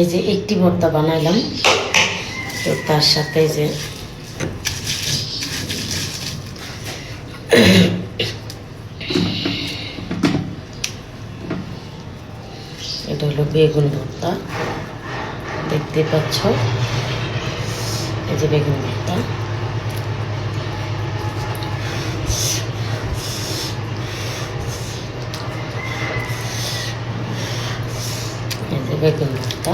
এই যে একটি ভর্তা বানাইলাম। তো তার সাথে যে এটা হলো বেগুন ভর্তা। দেখতে পাচ্ছ? এই যে বেগুন ভর্তা। বেগুন ভর্তা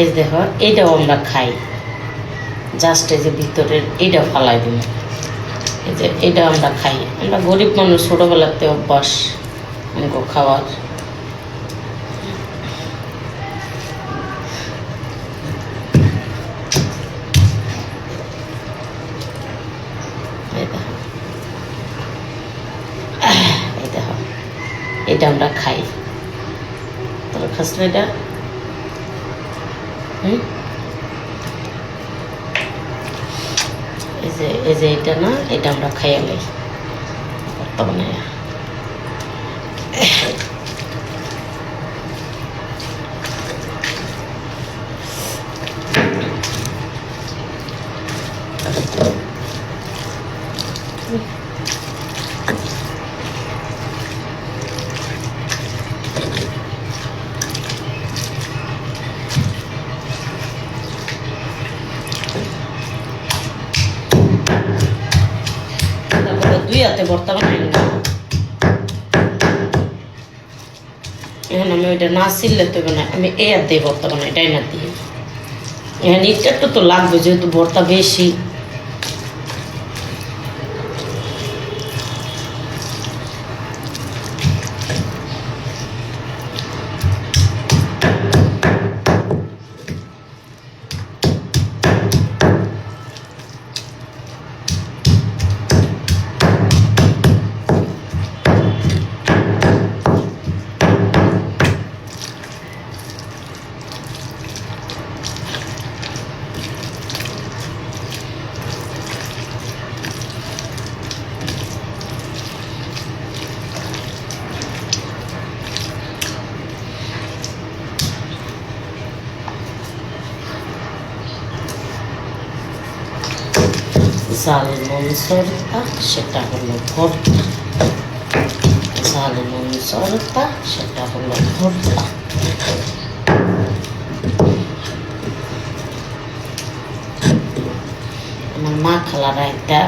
এই দেখো এইটাও আমরা খাই। জাস্ট এই যে ভিতরের এইটা ফালাই দিন এই যে এটা আমরা খাই। আমরা গরিব মানুষ, ছোটোবেলাতে অভ্যাস, আমাকে খাওয়ার এই দেখো এই দেখো এটা আমরা খাই। তোর খাস এটা। এই যে এই যে এটা না, এটা আমরা খাইয়া লাই। বর্তমানে। তারপরে দুই হাতে ভর্তা। এখন আমি ওইটা না ছিললে তো না আমি এই হাত দিয়ে ভর্তা বানাই না দিয়ে এখানে একটু তো লাগবে, যেহেতু ভর্তা বেশি জালমন সরতা সেটা হলো ভর্তা জালমন সরতা সেটা হলো ভর্তা আমার মা খালারা একটা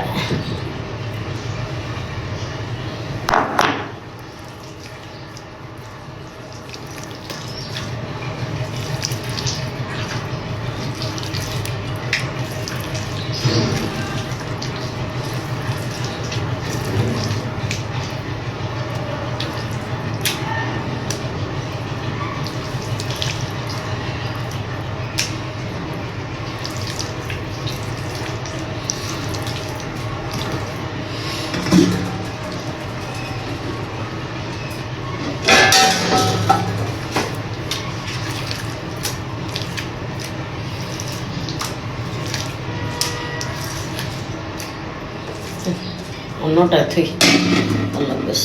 অন্যটা থেকে আল্লাহ হাফেজ।